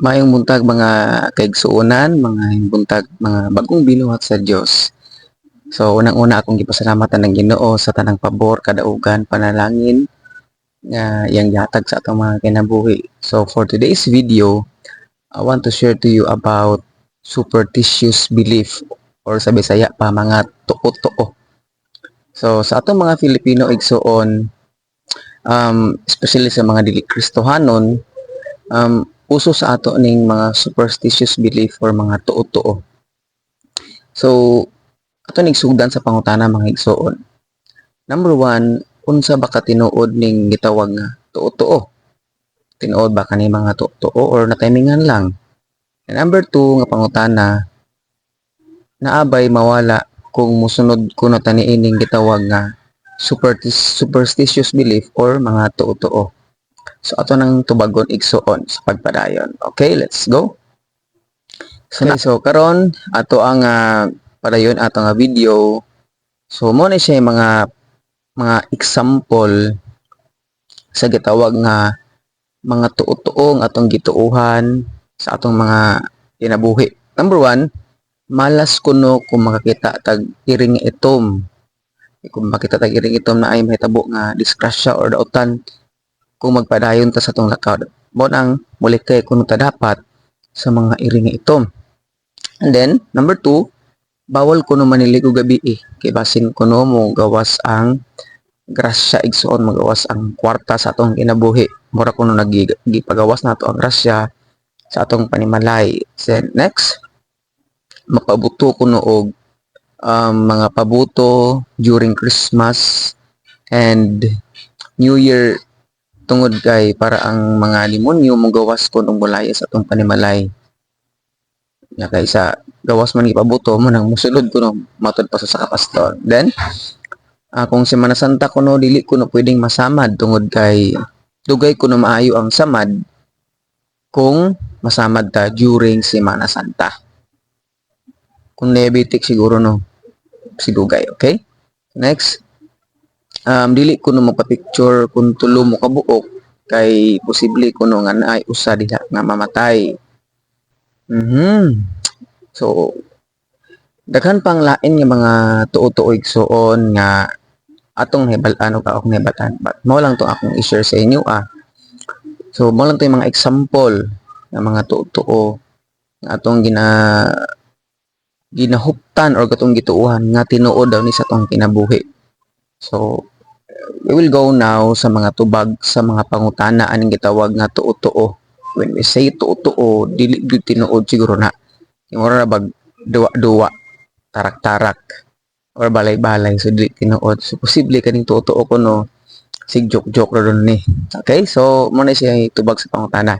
Mayong buntag mga kaigsuonan, mga buntag mga bagong binuhat sa Dios. So unang-una akong gipasalamatan ng Ginoo sa tanang pabor, kadaugan, panalangin nga yang yatag sa atong mga kinabuhi. So for today's video, I want to share to you about superstitious belief or sa Bisaya pa mga tuo-tuo. So sa atong mga Filipino igsuon um, especially sa mga dili Kristohanon um, uso sa ato ning mga superstitious belief or mga tuo-tuo. So, ato ning sugdan sa pangutana mga igsoon. Number one, unsa ba ka tinuod ning gitawag nga tuo-tuo? Tinuod ba kani mga tuo-tuo or natimingan lang? And number two, nga pangutana, naabay mawala kung musunod kuno tani ining gitawag nga superstitious belief or mga tuo-tuo. So ato nang tubagon igsuon sa pagpadayon. Okay, let's go. So, na, so karon ato ang uh, padayon ato nga video. So mo na siya mga mga example sa gitawag nga mga tuo-tuo nga atong gituuhan sa atong mga kinabuhi. Number one, malas kuno kung makakita tag iring itom. Kung makita tag iring itom na ay mahitabo nga disgrasya or dautan kung magpadayon ta sa tong lakaw. Mo ang mulik kay kuno ta dapat sa mga iring nga itom. And then, number two, bawal kuno maniligo gabi eh. Kay basin kuno mo gawas ang grasya igsoon magawas ang kwarta sa atong kinabuhi. Mura kuno nagipagawas nato ang grasya sa atong panimalay. Then next, mapabuto kuno og um, mga pabuto during Christmas and New Year tungod kay para ang mga limonyo mo gawas ko ng bulaya sa atong panimalay. Nga kay sa gawas man ipabuto mo nang musulod ko no matod pa sa kapastor then uh, kung Semana Santa ko no dili ko no pwedeng masamad tungod kay dugay ko no maayo ang samad kung masamad ta during Semana Santa. Kung diabetic siguro no si dugay okay? Next um, dili ko no magpa-picture kung tulo mo kabuok kay posible kuno nga naay usa diha nga mamatay. Mhm. So daghan pang lain nga mga tuo-tuo igsuon nga atong hebal-ano ka akong hebatan. But mo lang to akong i-share sa inyo ah. So mo lang to yung mga example ng mga tuo-tuo nga atong gina ginahuptan or katong gituuhan nga tinuod daw ni sa tong kinabuhi. So we will go now sa mga tubag sa mga pangutana aning gitawag nga tuo-tuo. When we say tuo-tuo, dili gyud tinuod siguro na. Ora bag duwa-duwa, tarak-tarak or balay-balay so dili tinuod. So posible kaning tuo-tuo ko sig joke-joke ra ni. Okay? So mo na siya tubag sa pangutana.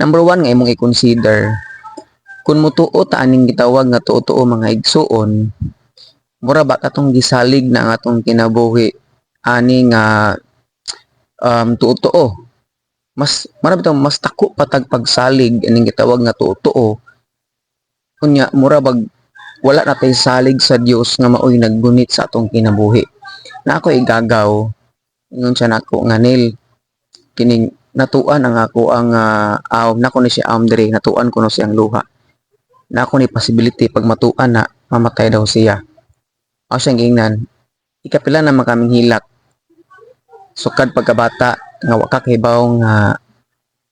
Number one nga imong i-consider kung mutuo ta aning gitawag nga tuo-tuo mga igsuon mura ba katong gisalig na ang atong kinabuhi ani nga um, tuo-tuo. Mas marami tong mas tako patag pagsalig ining gitawag nga tuo-tuo. Kunya mura bag wala na tay salig sa Dios nga maoy naggunit sa atong kinabuhi. Na ako igagaw ingon siya nako nga nil kining natuan ang ako ang uh, awm nako ni siya awm diri natuan ko no siyang luha. Na ako ni possibility pag matuan na mamatay daw siya. Ako siyang gingnan. Ikapila na makaming hilak sukad pagkabata nga wa ka kahibaw nga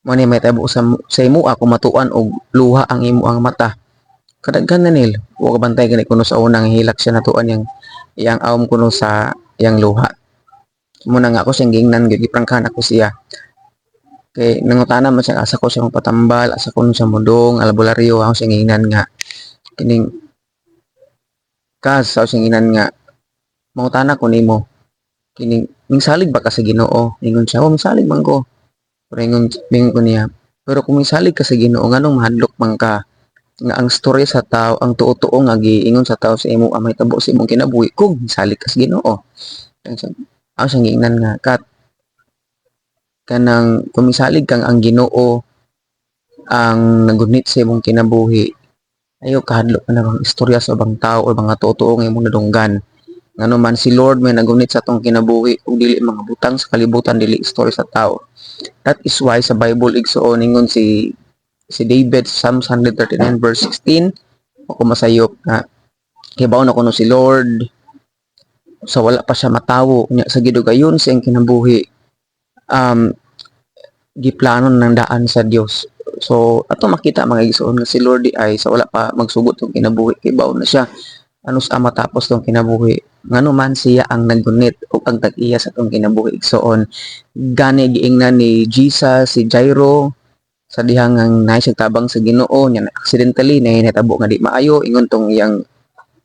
mo ni may tabo sa sa imo ako matuan og luha ang imo ang mata. Kadaghan na nil wa ka bantay gani kuno sa unang hilak siya natuan yang yang awom kuno sa yang luha. Mo na nga ako siyang gingnan giprangkan ako siya. Kay nangutana man siya asa ko siya patambal asa ko siya mudong albularyo ako siyang gingnan nga. Kining kas ako siyang gingnan nga. Mangutana ko nimo kining mingsalig ba ka sa Ginoo? Ingon siya oh mingsalig man ko. Pero ingon mingon ko niya pero kung mingsalig ka sa Ginoo nganong mahadlok man ka? Nga ang story sa tao ang tuo-tuo nga giingon sa tao sa imo amay tabo sa imong kinabuhi kung mingsalig ka sa Ginoo. Ang siyang giingnan nga kat kanang kumisalig kang ang Ginoo ang nagunit sa imong kinabuhi ayo kahadlok na bang istorya sa bang tao o mga tuo-tuo nga imong nadunggan ngano man si Lord may nagunit sa tong kinabuhi ug dili mga butang sa kalibutan dili story sa tao. That is why sa Bible igsuon ningon si si David sa Psalms 139 verse 16 ako masayop nga kibaw na kuno si Lord sa wala pa siya matawo nya sa gidugayon sa iyang kinabuhi um giplano ng daan sa Dios so ato makita mga igsoon nga si Lord di ay sa wala pa magsugot tong kinabuhi kibaw na siya. Ano sa matapos tong kinabuhi ngano man siya ang naggunit o ang tag-iya sa tong kinabuhi. Igsoon gani giingnan ni Jesus si Jairo sa dihang ang nice tabang sa Ginoo nya accidentally na natabo nga di maayo. Ingon tong iyang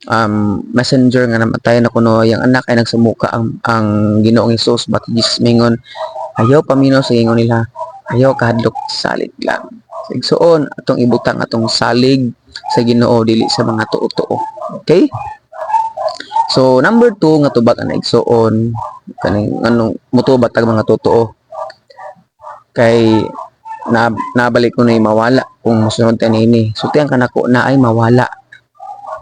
um, messenger nga namatay na kuno yung anak ay nagsumuka ang, ang Ginoong Hesus but Jesus mingon ayaw paminaw sa ingon nila ayaw kahadlok salig lang. Sigsoon atong ibutang atong salig sa Ginoo dili sa mga tuo-tuo. Okay so number 2 nga tubag ang igsoon. Kaning anong mutubat tag mga totoo. Kay na nabalik ko na mawala kung musunod tayo ini so tiyang kanako na ay mawala.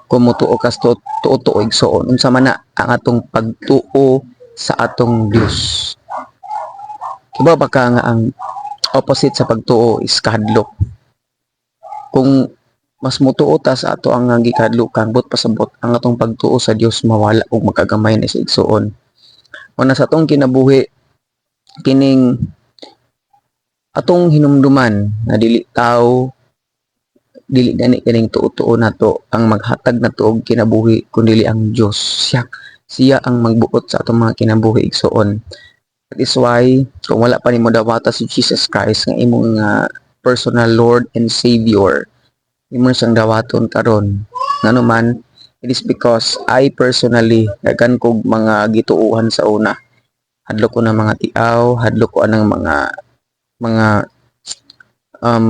Kung mutuo kas to tuo igsoon. Unsa man na ang atong pagtuo sa atong Dios kiba ba ka nga ang opposite sa pagtuo is kahadlok. Kung mas mutuo ta sa ato ang gikadlukan but pasabot ang atong pagtuo sa Dios mawala kung makagamay na sa igsoon. Una sa atong kinabuhi kining atong hinumduman na dili tao dili gani kaning tuo-tuo nato ang maghatag na tuog kinabuhi kun dili ang Dios siya siya ang magbuot sa atong mga kinabuhi igsoon. That is why kung wala pa nimo dawata si Jesus Christ nga imong nga personal Lord and Savior imo na siyang dawaton karon. Ngano man it is because I personally dagan kog mga gituuhan sa una. Hadlok ko ng mga tiaw hadlok ko ng mga mga um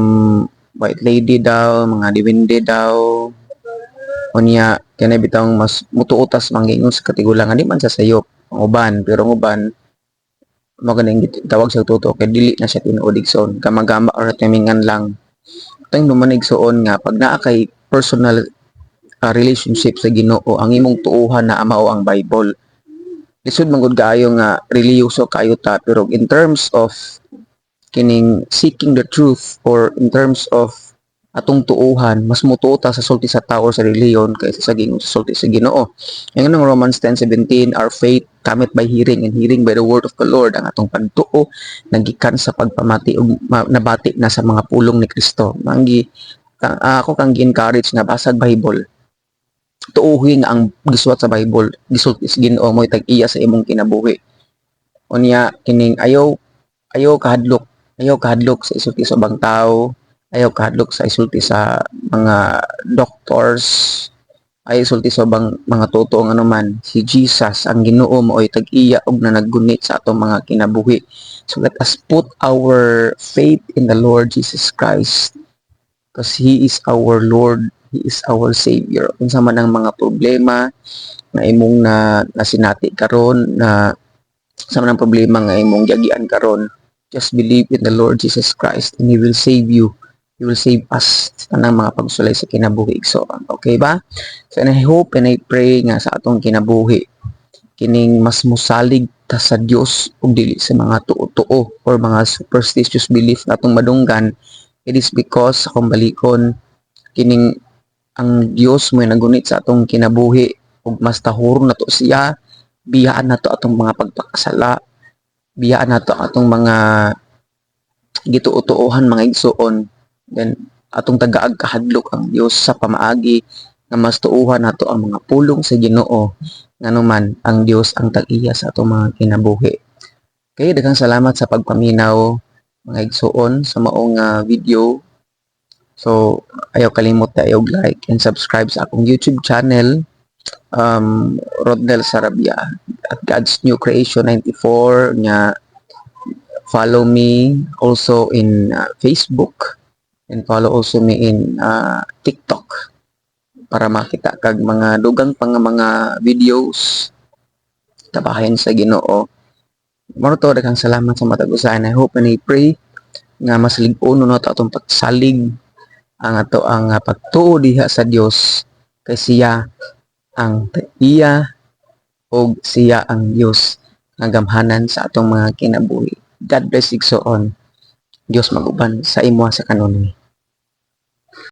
white lady daw, mga diwindi daw. Unya, kanay bitang mas mutuutas manggingon sa katigulangan di man sa sayop uban, pero uban magaling tawag sa tuto kay dili na siya tinuod igsoon. Kamagama or timingan lang tang dumanig soon nga pag naa kay personal uh, relationship sa Ginoo ang imong tuuhan na mao ang Bible. Lisod man gud kaayo nga reliyoso kayo ta pero in terms of kining seeking the truth or in terms of atong tuuhan mas mututa sa sulti sa tao sa reliyon kaysa sa gingon sa sulti sa Ginoo. Yang nang Romans 10:17 our faith cometh by hearing and hearing by the word of the Lord ang atong pagtuo nagikan sa pagpamati ug nabati na sa mga pulong ni Kristo. Manggi uh, ako kang gi-encourage nga basag Bible tuuhi ang gisuwat sa Bible gisulti sa Ginoo mo tag-iya sa imong kinabuhi. Unya kining ayaw ayaw kahadlok ayaw kahadlok sa isulti sa ubang tao ayaw kahadlok sa isulti sa mga doctors. Ay isulti sa ubang mga totoo nga naman. Si Jesus ang Ginoo mo ay tag-iya og na naggunit sa atong mga kinabuhi. So let us put our faith in the Lord Jesus Christ because He is our Lord He is our Savior. Unsa man ang mga problema na imong na nasinati karon na sa man ang problema nga imong giagian karon just believe in the Lord Jesus Christ and He will save you He will save us tanang mga pagsulay sa kinabuhi. So, okay ba? So, and I hope and I pray nga sa atong kinabuhi, kining mas musalig ta sa Dios ug dili sa mga tuo-tuo or mga superstitious belief na atong madunggan. It is because sa kumbalikon, kining ang Dios mo nagunit sa atong kinabuhi ug mas tahuro na to siya, biyaan na to atong mga pagpakasala, biyaan na to atong mga gituo-tuohan mga igsuon Then atong tagaag kahadlok ang Dios sa pamaagi nga mas tuuhan nato ang mga pulong sa Ginoo nganuman ang Dios ang tag-iya sa atong mga kinabuhi. Kay daghang salamat sa pagpaminaw mga igsuon sa maong uh, video. So ayaw kalimot na ayaw like and subscribe sa akong YouTube channel um, Rodnel Sarabia at God's New Creation 94 nya follow me also in uh, Facebook and follow also me in uh, TikTok para makita kag mga dugang pang mga videos tabahin sa Ginoo. Maro to daghang salamat sa matag usahan. I hope and I pray nga mas lig-on no atong pagsalig ang ato ang uh, pagtuo diha sa Dios kay siya ang iya o siya ang Dios nga gamhanan sa atong mga kinabuhi. God bless you so on. Dios maguban sa imo sa kanunay.